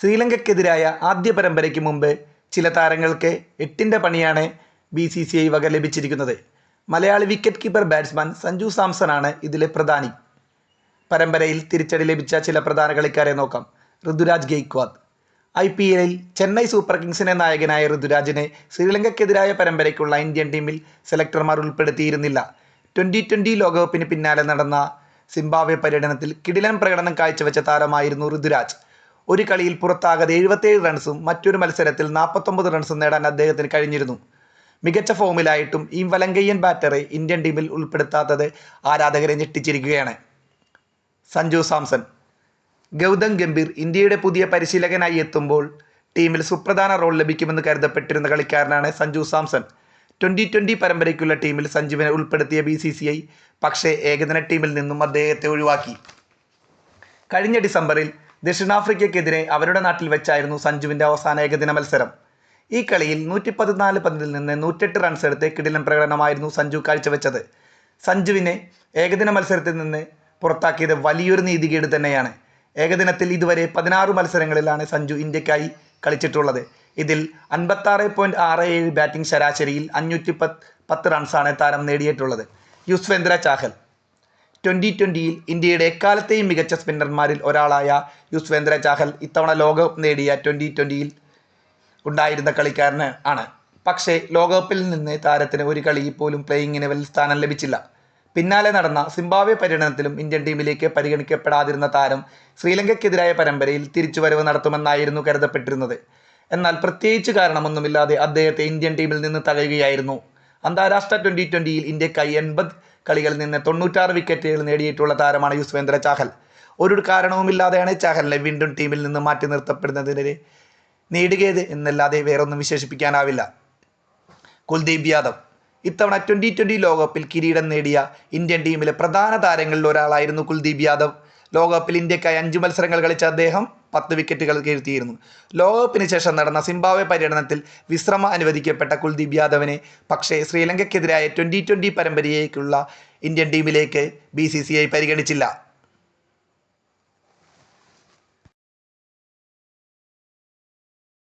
ശ്രീലങ്കയ്ക്കെതിരായ ആദ്യ പരമ്പരയ്ക്ക് മുമ്പ് ചില താരങ്ങൾക്ക് എട്ടിന്റെ പണിയാണ് ബി സി സി ഐ വക ലഭിച്ചിരിക്കുന്നത്. Malayali wicket keeper batsman Sanju സാംസണാണ് ഇതിലെ പ്രധാനി. പരമ്പരയിൽ തിരിച്ചടി ലഭിച്ച ചില പ്രധാന കളിക്കാരെ നോക്കാം. ഋതുരാജ് ഗെയ്ക്വാദ്. ഐ പി എല്ലിൽ ചെന്നൈ സൂപ്പർ കിങ്സിനെ നായകനായ ഋതുരാജിനെ ശ്രീലങ്കയ്ക്കെതിരായ പരമ്പരയ്ക്കുള്ള ഇന്ത്യൻ ടീമിൽ സെലക്ടർമാർ ഉൾപ്പെടുത്തിയിരുന്നില്ല. ട്വന്റി ട്വന്റി ലോകകപ്പിന് പിന്നാലെ നടന്ന സിംബാബ്വെ പര്യടനത്തിൽ കിടിലൻ പ്രകടനം കാഴ്ചവെച്ച താരമായിരുന്നു ഋതുരാജ്. ഒരു കളിയിൽ പുറത്താകാതെ എഴുപത്തേഴ് റൺസും മറ്റൊരു മത്സരത്തിൽ നാൽപ്പത്തൊമ്പത് റൺസും നേടാൻ അദ്ദേഹത്തിന് കഴിഞ്ഞിരുന്നു. മികച്ച ഫോമിലായിട്ടും ഈ വലങ്കയ്യൻ ബാറ്ററെ ഇന്ത്യൻ ടീമിൽ ഉൾപ്പെടുത്താത്തത് ആരാധകരെ ഞെട്ടിച്ചിരിക്കുകയാണ്. സഞ്ജു സാംസൺ. ഗൗതം ഗംഭീർ ഇന്ത്യയുടെ പുതിയ പരിശീലകനായി എത്തുമ്പോൾ ടീമിൽ സുപ്രധാന റോൾ ലഭിക്കുമെന്ന് കരുതപ്പെട്ടിരുന്ന കളിക്കാരനാണ് സഞ്ജു സാംസൺ. ട്വന്റി ട്വന്റി പരമ്പരയ്ക്കുള്ള ടീമിൽ സഞ്ജുവിനെ ഉൾപ്പെടുത്തിയ ബി സി സി ഐ പക്ഷേ ഏകദിന ടീമിൽ നിന്നും അദ്ദേഹത്തെ ഒഴിവാക്കി. കഴിഞ്ഞ ഡിസംബറിൽ ദക്ഷിണാഫ്രിക്കയ്ക്കെതിരെ അവരുടെ നാട്ടിൽ വെച്ചായിരുന്നു സഞ്ജുവിന്റെ അവസാന ഏകദിന മത്സരം. ഈ കളിയിൽ നൂറ്റി പതിനാല് പന്തിൽ നിന്ന് നൂറ്റെട്ട് റൺസ് എടുത്ത് കിടിലൻ പ്രകടനമായിരുന്നു സഞ്ജു കാഴ്ചവെച്ചത്. സഞ്ജുവിനെ ഏകദിന മത്സരത്തിൽ നിന്ന് പുറത്താക്കിയത് വലിയൊരു നീതികേട് തന്നെയാണ്. ഏകദിനത്തിൽ ഇതുവരെ പതിനാറ് മത്സരങ്ങളിലാണ് സഞ്ജു ഇന്ത്യക്കായി കളിച്ചിട്ടുള്ളത്. ഇതിൽ അൻപത്താറ് പോയിന്റ് ആറ് ഏഴ് ബാറ്റിംഗ് ശരാശരിയിൽ അഞ്ഞൂറ്റി പത്ത് പത്ത് റൺസാണ് താരം നേടിയിട്ടുള്ളത്. യുസ്വേന്ദ്ര ചാഹൽ ട്വന്റി ട്വന്റിയിൽ ഇന്ത്യയുടെ എക്കാലത്തെയും മികച്ച സ്പിന്നർമാരിൽ ഒരാളായ യുസ്വേന്ദ്ര ചാഹൽ ഇത്തവണ ലോകകപ്പ് നേടിയ ട്വന്റി ട്വന്റിയിൽ ഉണ്ടായിരുന്ന കളിക്കാരന് ആണ്. പക്ഷേ ലോകകപ്പിൽ നിന്ന് താരത്തിന് ഒരു കളിയിൽ പോലും പ്ലേയിങ് ഇലവനിൽ സ്ഥാനം ലഭിച്ചില്ല. പിന്നാലെ നടന്ന സിംബാബ്വെ പര്യടനത്തിലും ഇന്ത്യൻ ടീമിലേക്ക് പരിഗണിക്കപ്പെടാതിരുന്ന താരം ശ്രീലങ്കയ്ക്കെതിരായ പരമ്പരയിൽ തിരിച്ചുവരവ് നടത്തുമെന്നായിരുന്നു കരുതപ്പെട്ടിരുന്നത്. എന്നാൽ പ്രത്യേകിച്ച് കാരണമൊന്നുമില്ലാതെ അദ്ദേഹത്തെ ഇന്ത്യൻ ടീമിൽ നിന്ന് തഴയുകയായിരുന്നു അന്താരാഷ്ട്ര ട്വന്റി ട്വന്റിയിൽ ഇന്ത്യക്കായി എൺപത് കളികളിൽ നിന്ന് തൊണ്ണൂറ്റാറ് വിക്കറ്റുകൾ നേടിയിട്ടുള്ള താരമാണ് യുസ്വേന്ദ്ര ചാഹൽ. ഒരു കാരണവുമില്ലാതെയാണ് ചാഹലിനെ വീണ്ടും ടീമിൽ നിന്ന് മാറ്റി നിർത്തപ്പെടുന്നതിനെ നേടുകയത് എന്നല്ലാതെ വേറൊന്നും വിശേഷിപ്പിക്കാനാവില്ല. കുൽദീപ് യാദവ്. ഇത്തവണ ട്വന്റി ട്വന്റി ലോകകപ്പിൽ കിരീടം നേടിയ ഇന്ത്യൻ ടീമിലെ പ്രധാന താരങ്ങളിൽ ഒരാളായിരുന്നു കുൽദീപ് യാദവ്. ലോകകപ്പിൽ ഇന്ത്യക്കായി അഞ്ച് മത്സരങ്ങൾ കളിച്ച അദ്ദേഹം പത്ത് വിക്കറ്റുകൾ കീഴ്ത്തിയിരുന്നു ലോകകപ്പിന് ശേഷം നടന്ന സിംബാബ്വെ പര്യടനത്തിൽ വിശ്രമം അനുവദിക്കപ്പെട്ട കുൽദീപ് യാദവിനെ പക്ഷേ ശ്രീലങ്കയ്ക്കെതിരായ ട്വന്റി ട്വന്റി പരമ്പരയിലേക്കുള്ള ഇന്ത്യൻ ടീമിലേക്ക് ബി പരിഗണിച്ചില്ല.